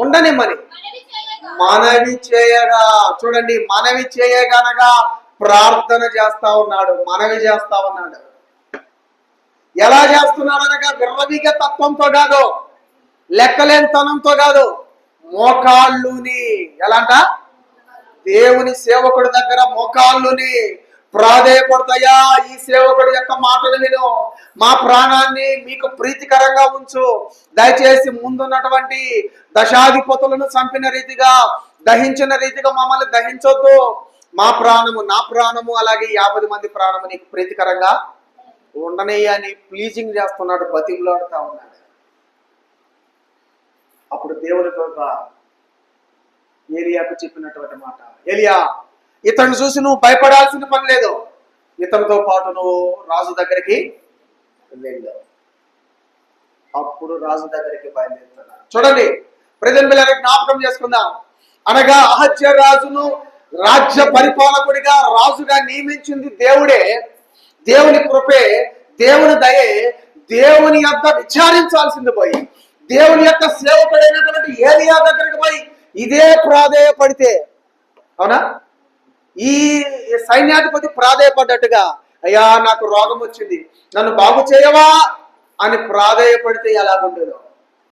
ఉండనిమ్మని మనవి చేయగా మనవి చేయగా చూడండి మనవి చేయగనగా ప్రార్థన చేస్తా ఉన్నాడు మనవి చేస్తా ఉన్నాడు. ఎలా చేస్తున్నాడు అనగా విర్రవిగ తత్వంతో కాదు లెక్కలేనితనంతో కాదు మోకాళ్ళుని. ఎలాంట దేవుని సేవకుడి దగ్గర మోకాళ్ళుని ప్రాధేయపడతాయా? ఈ సేవకుడి యొక్క మాటలు విను. మా ప్రాణాన్ని మీకు ప్రీతికరంగా ఉంచు. దయచేసి ముందున్నటువంటి దశాధిపతులను చంపిన రీతిగా దహించిన రీతిగా మమ్మల్ని దహించొద్దు. మా ప్రాణము నా ప్రాణము అలాగే యాభై మంది ప్రాణము నీకు ప్రీతికరంగా ఉండనయ్యా అని ప్లీజింగ్ చేస్తున్నాడు బతిమలాడుతా ఉన్నాడు. అప్పుడు దేవుడితో కృప ఏలియాకు చెప్పినటువంటి మాట. ఏలియా ఇతను చూసి నువ్వు భయపడాల్సిన పని లేదు. ఇతనితో పాటు నువ్వు రాజు దగ్గరికి వెళ్ళావు అప్పుడు రాజు దగ్గరికి బయలుదేరుతున్నాడు. చూడండి ప్రజలు పిల్లల జ్ఞాపకం చేసుకుందాం. అనగా అహత్య రాజును రాజ్య పరిపాలకుడిగా రాజుగా నియమించింది దేవుడే. దేవుని కృపే దేవుని దయే దేవుని యొక్క విచారించాల్సింది పోయి దేవుని యొక్క సేవకుడైనటువంటి ఏలియా దగ్గరికి పోయి ఇదే ప్రాధేయపడితే అవునా? ఈ సైన్యాధిపతి ప్రాధాయపడ్డట్టుగా అయ్యా నాకు రోగం వచ్చింది. నన్ను బాగు చేయవా? అని ప్రాధాయపడితే ఎలాగుండేదో.